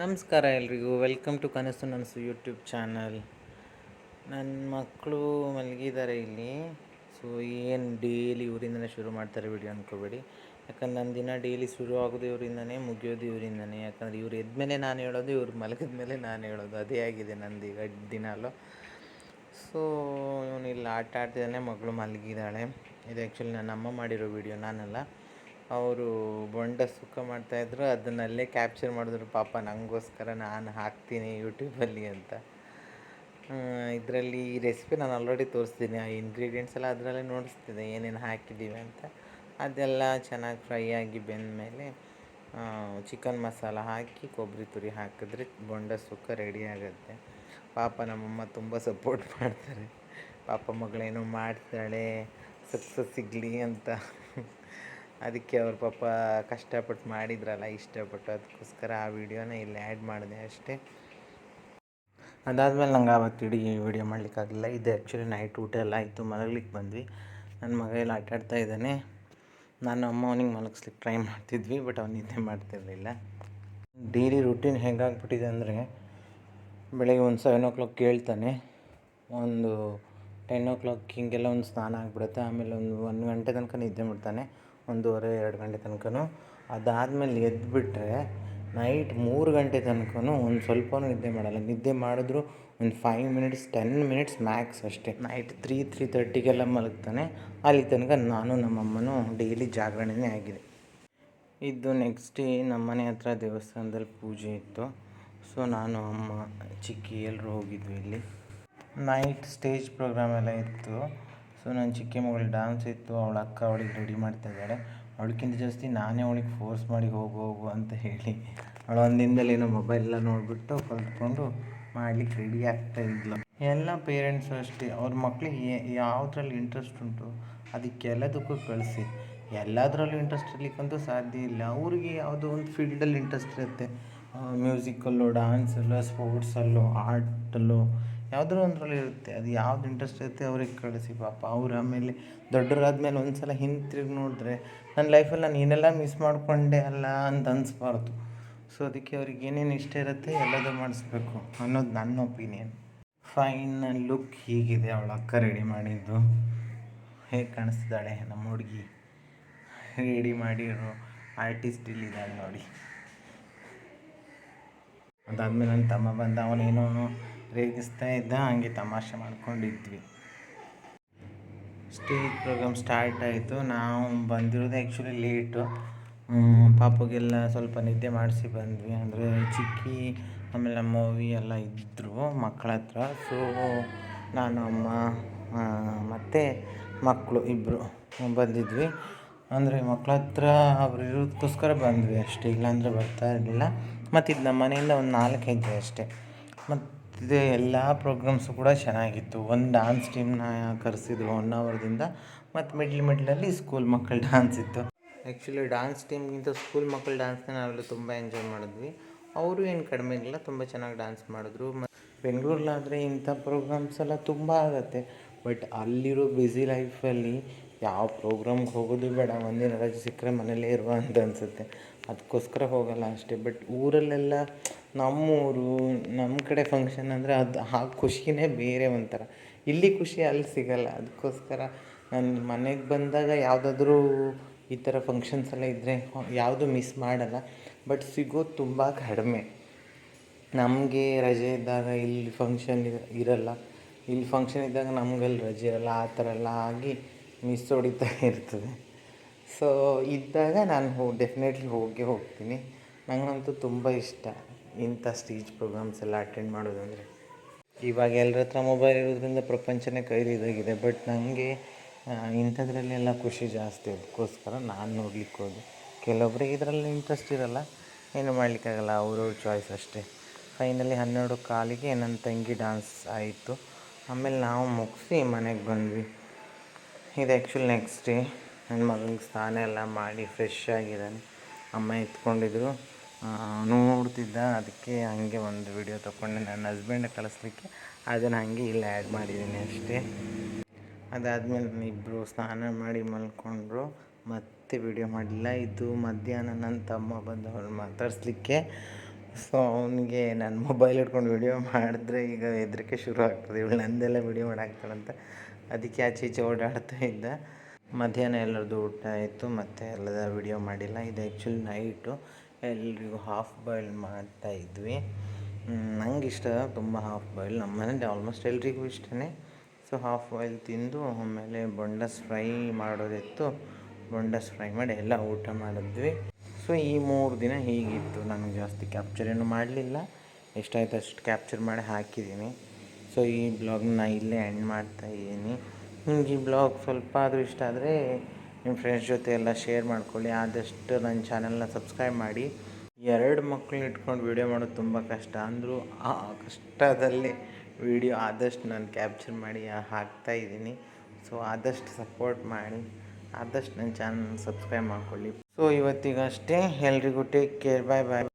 ನಮಸ್ಕಾರ ಎಲ್ರಿಗೂ. Welcome to ಕನಸು ನನಸು ಯೂಟ್ಯೂಬ್ ಚಾನಲ್ ನನ್ನ ಮಕ್ಕಳು ಮಲಗಿದ್ದಾರೆ ಇಲ್ಲಿ. ಸೊ ಏನು ಡೈಲಿ ಇವರಿಂದನೇ ಶುರು ಮಾಡ್ತಾರೆ ವಿಡಿಯೋ ಅಂದ್ಕೋಬೇಡಿ ಯಾಕಂದ್ರೆ ನನ್ನ ದಿನ ಡೈಲಿ ಶುರು ಆಗೋದು ಇವರಿಂದನೇ ಮುಗಿಯೋದು ಇವರಿಂದನೇ ಯಾಕಂದ್ರೆ ಇವ್ರು ಎದ್ಮೇಲೆ ನಾನು ಹೇಳೋದು, ಇವ್ರು ಮಲಗಿದ ಮೇಲೆ ನಾನು ಹೇಳೋದು. ಅದೇ ಆಗಿದೆ ನಂದು ಈಗ ದಿನಾಲು ಸೊ ಇವನು ಇಲ್ಲಿ ಆಟ ಆಡ್ತಿದ್ದಾನೆ, ಮಗಳು ಮಲಗಿದ್ದಾಳೆ. ಇದು ಆ್ಯಕ್ಚುಲಿ ನನ್ನ ಅಮ್ಮ ಮಾಡಿರೋ ವಿಡಿಯೋ ನಾನಲ್ಲ. ಅವರು ಬೊಂಡ ಸುಖ ಮಾಡ್ತಾಯಿದ್ರು ಅದನ್ನಲ್ಲೇ ಕ್ಯಾಪ್ಚರ್ ಮಾಡಿದ್ರು. ಪಾಪ ನನಗೋಸ್ಕರ ನಾನು ಹಾಕ್ತೀನಿ ಯೂಟ್ಯೂಬಲ್ಲಿ ಅಂತ. ಇದರಲ್ಲಿ ಈ ರೆಸಿಪಿ ನಾನು ಆಲ್ರೆಡಿ ತೋರಿಸ್ತೀನಿ. ಆ ಇಂಗ್ರೀಡಿಯೆಂಟ್ಸ್ ಎಲ್ಲ ಅದರಲ್ಲೇ ನೋಡಿಸ್ತಿದ್ದೆ ಏನೇನು ಹಾಕಿದ್ದೀವಿ ಅಂತ. ಅದೆಲ್ಲ ಚೆನ್ನಾಗಿ ಫ್ರೈ ಆಗಿ ಬೆಂದಮೇಲೆ ಚಿಕನ್ ಮಸಾಲ ಹಾಕಿ ಕೊಬ್ಬರಿ ತುರಿ ಹಾಕಿದ್ರೆ ಬೊಂಡ ಸುಕ್ಕ ರೆಡಿ ಆಗುತ್ತೆ. ಪಾಪ ನಮ್ಮಮ್ಮ ತುಂಬ ಸಪೋರ್ಟ್ ಮಾಡ್ತಾರೆ. ಪಾಪ ಮಗಳೇನೋ ಮಾಡ್ತಾಳೆ ಸಕ್ಸಸ್ ಸಿಗಲಿ ಅಂತ. ಅದಕ್ಕೆ ಅವ್ರ ಪಾಪ ಕಷ್ಟಪಟ್ಟು ಮಾಡಿದ್ರಲ್ಲ, ಇಷ್ಟಪಟ್ಟು, ಅದಕ್ಕೋಸ್ಕರ ಆ ವಿಡಿಯೋನ ಇಲ್ಲಿ ಆ್ಯಡ್ ಮಾಡಿದೆ ಅಷ್ಟೇ. ಅದಾದಮೇಲೆ ನಂಗೆ ಆವತ್ತು ಇಡೀ ವಿಡಿಯೋ ಮಾಡಲಿಕ್ಕಾಗಲಿಲ್ಲ ಇದು ಆ್ಯಕ್ಚುಲಿ ನೈಟ್ ಊಟ ಎಲ್ಲ ಆಯಿತು. ಮಲಗ್ಲಿಕ್ಕೆ ಬಂದ್ವಿ. ನನ್ನ ಮಗ ಎಲ್ಲ ಆಟ ಆಡ್ತಾ ಇದ್ದಾನೆ. ನಾನು ಅಮ್ಮ ಅವನಿಗೆ ಮಲಗಿಸ್ಲಿಕ್ಕೆ ಟ್ರೈ ಮಾಡ್ತಿದ್ವಿ ಬಟ್ ಅವ್ನು ನಿದ್ದೆ ಮಾಡ್ತಿರಲಿಲ್ಲ. ಡೈಲಿ ರುಟೀನ್ ಹೆಂಗಾಗ್ಬಿಟ್ಟಿದೆ ಅಂದರೆ, ಬೆಳಗ್ಗೆ ಒಂದು ಸೆವೆನ್ ಓ ಕ್ಲಾಕ್ ಕೇಳ್ತಾನೆ. ಒಂದು ಟೆನ್ ಓ ಕ್ಲಾಕ್ ಹಿಂಗೆಲ್ಲ ಒಂದು ಸ್ನಾನ ಆಗಿಬಿಡುತ್ತೆ. ಆಮೇಲೆ ಒಂದು ಒಂದು ಗಂಟೆ ತನಕ ನಿದ್ದೆ ಮಾಡ್ತಾನೆ. ಒಂದೂವರೆ ಎರಡು ಗಂಟೆ ತನಕನೂ. ಅದಾದಮೇಲೆ ಎದ್ದುಬಿಟ್ರೆ ನೈಟ್ ಮೂರು ಗಂಟೆ ತನಕನೂ ಒಂದು ಸ್ವಲ್ಪನೂ ನಿದ್ದೆ ಮಾಡಲ್ಲ. ನಿದ್ದೆ ಮಾಡಿದ್ರು ಒಂದು five minutes ten minutes max ಅಷ್ಟೇ. ನೈಟ್ ತ್ರೀ ತ್ರೀ ತರ್ಟಿಗೆಲ್ಲ ಮಲಗ್ತಾನೆ. ಅಲ್ಲಿ ತನಕ ನಾನು ನಮ್ಮಮ್ಮನೂ ಡೈಲಿ ಜಾಗರಣೆನೇ ಆಗಿದೆ. ಇದು ನೆಕ್ಸ್ಟ್ ಡೇ ನಮ್ಮ ಮನೆ ಹತ್ರ ದೇವಸ್ಥಾನದಲ್ಲಿ ಪೂಜೆ ಇತ್ತು. ಸೊ ನಾನು ಅಮ್ಮ ಚಿಕ್ಕಿ ಎಲ್ಲರೂ ಹೋಗಿದ್ವಿ ಇಲ್ಲಿ. ನೈಟ್ ಸ್ಟೇಜ್ ಪ್ರೋಗ್ರಾಮ್ ಎಲ್ಲ ಇತ್ತು. ಸೊ ನನ್ನ ಚಿಕ್ಕ ಮಗಳು ಡ್ಯಾನ್ಸ್ ಇತ್ತು, ಅವಳ ಅಕ್ಕ ಅವಳಿಗೆ ರೆಡಿ ಮಾಡ್ತಾ ಇದ್ದಾಳೆ. ಅವಳಕ್ಕಿಂತ ಜಾಸ್ತಿ ನಾನೇ ಅವಳಿಗೆ ಫೋರ್ಸ್ ಮಾಡಿ ಹೋಗು ಹೋಗು ಅಂತ ಹೇಳಿ. ಅವಳು ಏನೋ ಮೊಬೈಲ್ ಎಲ್ಲ ನೋಡಿಬಿಟ್ಟು ಕಲ್ತ್ಕೊಂಡು ಮಾಡ್ಲಿಕ್ಕೆ ರೆಡಿ ಆಗ್ತಾ ಇದ್ಲು. ಎಲ್ಲ ಪೇರೆಂಟ್ಸು ಅಷ್ಟೇ. ಅವ್ರ ಮಕ್ಕಳಿಗೆ ಯಾವುದ್ರಲ್ಲಿ ಇಂಟ್ರೆಸ್ಟ್ ಉಂಟು ಅದಕ್ಕೆಲ್ಲದಕ್ಕೂ ಕಳಿಸಿ. ಎಲ್ಲದರಲ್ಲೂ ಇಂಟ್ರೆಸ್ಟ್ ಇರಲಿಕ್ಕಂತೂ ಸಾಧ್ಯ ಇಲ್ಲ. ಅವ್ರಿಗೆ ಯಾವುದೋ ಒಂದು ಫೀಲ್ಡಲ್ಲಿ ಇಂಟ್ರೆಸ್ಟ್ ಇರುತ್ತೆ. ಮ್ಯೂಸಿಕಲ್ಲೋ ಡ್ಯಾನ್ಸಲ್ಲು ಸ್ಪೋರ್ಟ್ಸಲ್ಲೋ ಆರ್ಟಲ್ಲೋ ಯಾವುದೋ ಒಂದರಲ್ಲಿ ಇರುತ್ತೆ. ಅದು ಯಾವ್ದು ಇಂಟ್ರೆಸ್ಟ್ ಇರುತ್ತೆ ಅವ್ರಿಗೆ ಕಳಿಸಿ ಪಾಪ. ಅವ್ರು ಆಮೇಲೆ ದೊಡ್ಡರಾದ್ಮೇಲೆ ಒಂದು ಸಲ ಹಿಂತಿರುಗಿ ನೋಡಿದ್ರೆ ನನ್ನ ಲೈಫಲ್ಲಿ ನಾನು ಏನೆಲ್ಲ ಮಿಸ್ ಮಾಡಿಕೊಂಡೆ ಅಲ್ಲ ಅಂತ ಅನಿಸ್ಬಾರ್ದು. ಸೊ ಅದಕ್ಕೆ ಅವ್ರಿಗೆ ಏನೇನು ಇಷ್ಟ ಇರುತ್ತೆ ಎಲ್ಲದೂ ಮಾಡಿಸ್ಬೇಕು ಅನ್ನೋದು ನನ್ನ ಒಪಿನಿಯನ್ ಫೈನಲ್ ಲುಕ್ ಹೀಗಿದೆ ಅವಳ ಅಕ್ಕ ರೆಡಿ ಮಾಡಿದ್ದು. ಹೇಗೆ ಕಾಣಿಸ್ತಿದ್ದಾಳೆ ನಮ್ಮ ಹುಡುಗಿ? ರೆಡಿ ಮಾಡಿರೋ ಆರ್ಟಿಸ್ಟ್ ಇಲ್ಲಿದ್ದಾಳೆ ನೋಡಿ. ಅದಾದಮೇಲೆ ನನ್ನ ತಮ್ಮ ಬಂದ, ಅವನೇನೋ ರೇಗಿಸ್ತಾ ಇದ್ದ ಹಂಗೆ ತಮಾಷೆ ಮಾಡ್ಕೊಂಡಿದ್ವಿ. ಸ್ಟೇಜ್ ಪ್ರೋಗ್ರಾಮ್ ಸ್ಟಾರ್ಟ್ ಆಯಿತು. ನಾವು ಬಂದಿರೋದು ಆ್ಯಕ್ಚುಲಿ ಲೇಟು ಪಾಪಗೆಲ್ಲ ಸ್ವಲ್ಪ ನಿದ್ದೆ ಮಾಡಿಸಿ ಬಂದ್ವಿ. ಅಂದರೆ ಚಿಕ್ಕಿ, ಆಮೇಲೆ ಮೂವಿ ಎಲ್ಲ ಇದ್ದರು ಮಕ್ಕಳ ಹತ್ರ. ಸೊ ನಾನು, ಅಮ್ಮ ಮತ್ತು ಮಕ್ಕಳು ಇಬ್ಬರು ಬಂದಿದ್ವಿ. ಅಂದರೆ ಮಕ್ಕಳ ಹತ್ರ ಅವ್ರು ಇರೋದಕ್ಕೋಸ್ಕರ ಬಂದ್ವಿ ಅಷ್ಟೇ. ಇಲ್ಲಾಂದರೆ ಬರ್ತಾ ಇರಲಿಲ್ಲ. ಮತ್ತು ಇದು ನಮ್ಮ ಮನೆಯಿಂದ ಒಂದು ನಾಲ್ಕು ಹೆಜ್ಜೆ ಅಷ್ಟೇ. ಮತ್ತು ಇದು. ಎಲ್ಲ ಪ್ರೋಗ್ರಾಮ್ಸು ಕೂಡ ಚೆನ್ನಾಗಿತ್ತು. ಒಂದು ಡಾನ್ಸ್ ಟೀಮ್ನ ಕರೆಸಿದ್ರು ಒನ್ ಅವರ್ದಿಂದ ಮತ್ತು ಮಿಡ್ಲ್ ಮಿಡ್ಲಲ್ಲಿ ಸ್ಕೂಲ್ ಮಕ್ಕಳ ಡ್ಯಾನ್ಸ್ ಇತ್ತು. ಆ್ಯಕ್ಚುಲಿ ಡಾನ್ಸ್ ಟೀಮ್ಗಿಂತ ಸ್ಕೂಲ್ ಮಕ್ಕಳ ಡಾನ್ಸ್ನ ನಾವೆಲ್ಲ ತುಂಬ ಎಂಜಾಯ್ ಮಾಡಿದ್ವಿ. ಅವರು ಏನು ಕಡಿಮೆ ಇಲ್ಲ ತುಂಬ ಚೆನ್ನಾಗಿ ಡ್ಯಾನ್ಸ್ ಮಾಡಿದ್ರು. ಮತ್ತು ಬೆಂಗಳೂರಲ್ಲಾದರೆ ಇಂಥ ಪ್ರೋಗ್ರಾಮ್ಸ್ ಎಲ್ಲ ತುಂಬ ಆಗುತ್ತೆ. ಬಟ್ ಅಲ್ಲಿರೋ ಬ್ಯುಸಿ ಲೈಫಲ್ಲಿ ಯಾವ ಪ್ರೋಗ್ರಾಮ್ಗೆ ಹೋಗೋದು ಬೇಡ, ಒಂದಿನ ರಜೆ ಸಿಕ್ಕರೆ ಮನೇಲೇ ಇರುವ ಅಂತ ಅನಿಸುತ್ತೆ. ಅದಕ್ಕೋಸ್ಕರ ಹೋಗಲ್ಲ ಅಷ್ಟೇ. ಬಟ್ ಊರಲ್ಲೆಲ್ಲ ನಮ್ಮೂರು ನಮ್ಮ ಕಡೆ ಫಂಕ್ಷನ್ ಅಂದರೆ ಅದು ಆ ಖುಷಿನೇ ಬೇರೆ ಒಂಥರ. ಇಲ್ಲಿ ಖುಷಿ ಅಲ್ಲಿ ಸಿಗಲ್ಲ. ಅದಕ್ಕೋಸ್ಕರ ನಾನು ಮನೆಗೆ ಬಂದಾಗ ಯಾವುದಾದ್ರೂ ಈ ಥರ ಫಂಕ್ಷನ್ಸ್ ಎಲ್ಲ ಇದ್ದರೆ ಯಾವುದು ಮಿಸ್ ಮಾಡಲ್ಲ. ಬಟ್ ಸಿಗೋದು ತುಂಬ ಕಡಿಮೆ. ನಮಗೆ ರಜೆ ಇದ್ದಾಗ ಇಲ್ಲಿ ಫಂಕ್ಷನ್ ಇರಲ್ಲ. ಇಲ್ಲಿ ಫಂಕ್ಷನ್ ಇದ್ದಾಗ ನಮಗಲ್ಲಿ ರಜೆ ಇರಲ್ಲ. ಆ ಥರ ಎಲ್ಲ ಆಗಿ ಮಿಸ್ ಹೊಡಿತಾ ಇರ್ತದೆ. ಸೊ ಇದ್ದಾಗ ನಾನು ಹೋ ಡೆಫಿನೆಟ್ಲಿ ಹೋಗೇ ಹೋಗ್ತೀನಿ. ನನಗಂತೂ ತುಂಬ ಇಷ್ಟ ಇಂಥ ಸ್ಟೇಜ್ ಪ್ರೋಗ್ರಾಮ್ಸ್ ಎಲ್ಲ ಅಟೆಂಡ್ ಮಾಡೋದಂದರೆ ಇವಾಗ ಎಲ್ಲರ ಹತ್ರ ಮೊಬೈಲ್ ಇರೋದ್ರಿಂದ ಪ್ರಪಂಚನೇ ಕೈಲಿದಾಗಿದೆ ಬಟ್ ನನಗೆ ಇಂಥದ್ರಲ್ಲೆಲ್ಲ ಖುಷಿ ಜಾಸ್ತಿ ಅದಕ್ಕೋಸ್ಕರ ನಾನು ನೋಡ್ಲಿಕ್ಕೆ ಹೋದೆ. ಕೆಲವೊಬ್ಬರಿಗೆ ಇದರಲ್ಲಿ ಇಂಟ್ರೆಸ್ಟ್ ಇರಲ್ಲ, ಏನು ಮಾಡಲಿಕ್ಕಾಗಲ್ಲ, ಅವ್ರವ್ರ ಚಾಯ್ಸ್ ಅಷ್ಟೇ. ಫೈನಲಿ ಹನ್ನೆರಡು ಕಾಲಿಗೆ ನನ್ನ ತಂಗಿ ಡಾನ್ಸ್ ಆಯಿತು. ಆಮೇಲೆ ನಾವು ಮುಗಿಸಿ ಮನೆಗೆ ಬಂದ್ವಿ. ಇದು ಆ್ಯಕ್ಚುಲಿ ನೆಕ್ಸ್ಟ್ ಡೇ ನನ್ನ ಮಗನಿಗೆ ಸ್ನಾನ ಎಲ್ಲ ಮಾಡಿ ಫ್ರೆಶ್ ಆಗಿದ್ದಾನೆ. ಅಮ್ಮ ಎತ್ಕೊಂಡಿದ್ರು. ನೋಡ್ತಿದ್ದ, ಅದಕ್ಕೆ ಹಂಗೆ ಒಂದು ವಿಡಿಯೋ ತೊಗೊಂಡೆ ನನ್ನ ಹಸ್ಬೆಂಡ್ ಕಳಿಸ್ಲಿಕ್ಕೆ ಅದನ್ನು ಹಾಗೆ ಇಲ್ಲಿ ಆ್ಯಡ್ ಮಾಡಿದ್ದೀನಿ ಅಷ್ಟೇ. ಅದಾದಮೇಲೆ ಇಬ್ಬರು ಸ್ನಾನ ಮಾಡಿ ಮಲ್ಕೊಂಡ್ರು. ಮತ್ತೆ ವಿಡಿಯೋ ಮಾಡಲಿಲ್ಲ. ಇದು ಮಧ್ಯಾಹ್ನ ನನ್ನ ತಮ್ಮ ಬಂದು ಅವ್ರು ಮಾತಾಡಿಸ್ಲಿಕ್ಕೆ. ಸೊ ಅವನಿಗೆ ನನ್ನ ಮೊಬೈಲ್ ಹಿಡ್ಕೊಂಡು ವಿಡಿಯೋ ಮಾಡಿದ್ರೆ ಈಗ ಹೆದರಿಕೆ ಶುರು ಆಗ್ತದೆ. ಇವಳು ನಂದೆಲ್ಲ ವಿಡಿಯೋ ಮಾಡಾಕ್ತಾಳಂತ. ಅದಕ್ಕೆ ಆಚೆ ಈಚೆ ಓಡಾಡ್ತಾ ಇದ್ದ. ಮಧ್ಯಾಹ್ನ ಎಲ್ಲರದ್ದು ಊಟ ಆಯಿತು, ಮತ್ತು ಎಲ್ಲದ ವಿಡಿಯೋ ಮಾಡಿಲ್ಲ. ಇದು ಆ್ಯಕ್ಚುಲಿ ನೈಟು ಎಲ್ರಿಗೂ ಹಾಫ್ ಬಾಯ್ಲ್ ಮಾಡ್ತಾ ಇದ್ವಿ. ನಂಗೆ ಇಷ್ಟ ತುಂಬ ಹಾಫ್ ಬಾಯ್ಲ್ ನಮ್ಮ ಮನೇಲಿ ಆಲ್ಮೋಸ್ಟ್ ಎಲ್ರಿಗೂ ಇಷ್ಟನೇ. ಸೊ ಹಾಫ್ ಬಾಯ್ಲ್ ತಿಂದು ಆಮೇಲೆ ಬೊಂಡಸ್ ಫ್ರೈ ಮಾಡೋದಿತ್ತು. ಬೊಂಡಸ್ ಫ್ರೈ ಮಾಡಿ ಎಲ್ಲ ಊಟ ಮಾಡಿದ್ವಿ. ಸೊ ಈ ಮೂರು ದಿನ ಹೀಗಿತ್ತು. ನಾನು ಜಾಸ್ತಿ ಕ್ಯಾಪ್ಚರ್ ಏನು ಮಾಡಲಿಲ್ಲ. ಎಷ್ಟಾಯ್ತು ಅಷ್ಟು ಕ್ಯಾಪ್ಚರ್ ಮಾಡಿ ಹಾಕಿದ್ದೀನಿ. ಸೊ ಈ ಬ್ಲಾಗ್ನ ಇಲ್ಲೇ ಎಂಡ್ ಮಾಡ್ತಾ ಇದ್ದೀನಿ. ನಿಮ್ಗೆ ಈ ಬ್ಲಾಗ್ ಸ್ವಲ್ಪ ಆದರೂ ಇಷ್ಟ ಆದರೆ ನಿಮ್ಮ ಫ್ರೆಂಡ್ಸ್ ಜೊತೆ ಎಲ್ಲ ಶೇರ್ ಮಾಡ್ಕೊಳ್ಳಿ. ಆದಷ್ಟು ನನ್ನ ಚಾನೆಲ್ನ ಸಬ್ಸ್ಕ್ರೈಬ್ ಮಾಡಿ. ಎರಡು ಮಕ್ಕಳನ್ನ ಇಟ್ಕೊಂಡು ವೀಡಿಯೋ ಮಾಡೋದು ತುಂಬ ಕಷ್ಟ. ಅಂದರೂ ಆ ಕಷ್ಟದಲ್ಲಿ ವೀಡಿಯೋ ಆದಷ್ಟು ನಾನು ಕ್ಯಾಪ್ಚರ್ ಮಾಡಿ ಹಾಕ್ತಾ ಇದ್ದೀನಿ. ಸೊ ಆದಷ್ಟು ಸಪೋರ್ಟ್ ಮಾಡಿ. ಆದಷ್ಟು ನನ್ನ ಚಾನಲ್ ಸಬ್ಸ್ಕ್ರೈಬ್ ಮಾಡ್ಕೊಳ್ಳಿ. ಸೊ ಇವತ್ತಿಗಷ್ಟೇ ಎಲ್ರಿಗೂ ಟೇಕ್ ಕೇರ್ ಬಾಯ್ ಬಾಯ್